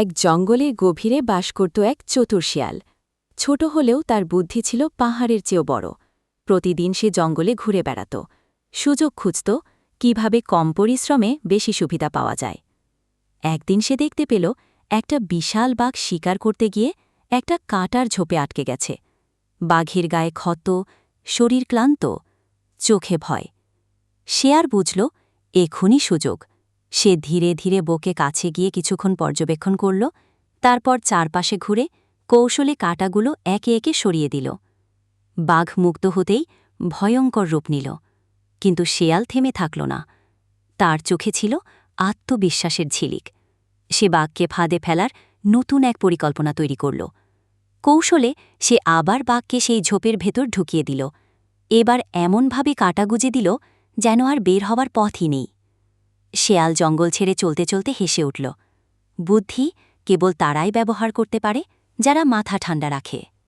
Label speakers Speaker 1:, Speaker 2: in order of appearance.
Speaker 1: এক জঙ্গলে গভীরে বাস করত এক চতুর শিয়াল। ছোট হলেও তার বুদ্ধি ছিল পাহাড়ের চেয়েও বড়। প্রতিদিন সে জঙ্গলে ঘুরে বেড়াত। সুযোগ খুঁজত কীভাবে কম পরিশ্রমে বেশি সুবিধা পাওয়া যায়। একদিন সে দেখতে পেল একটা বিশাল বাঘ শিকার করতে গিয়ে একটা কাঁটার ঝোপে আটকে গেছে। বাঘের গায়ে ক্ষত, শরীর ক্লান্ত, চোখে ভয়। সে আর বুঝল এখনই সুযোগ। সে ধীরে ধীরে বকে কাছে গিয়ে কিছুক্ষণ পর্যবেক্ষণ করল, তারপর চারপাশে ঘুরে কৌশলে কাঁটাগুলো একে একে সরিয়ে দিল। বাঘ মুক্ত হতেই ভয়ঙ্কর রূপ নিল, কিন্তু শেয়াল থেমে থাকল না। তার চোখে ছিল আত্মবিশ্বাসের ঝিলিক। সে বাঘকে ফাঁদে ফেলার নতুন এক পরিকল্পনা তৈরি করল। কৌশলে সে আবার বাঘকে সেই ঝোপের ভেতর ঢুকিয়ে দিল। এবার এমনভাবে কাটা গুজে দিল যেন আর বের হবার পথই নেই। শেয়াল জঙ্গল ছেড়ে চলতে চলতে হেসে উঠল। বুদ্ধি কেবল তারাই ব্যবহার করতে পারে, যারা মাথা ঠান্ডা রাখে।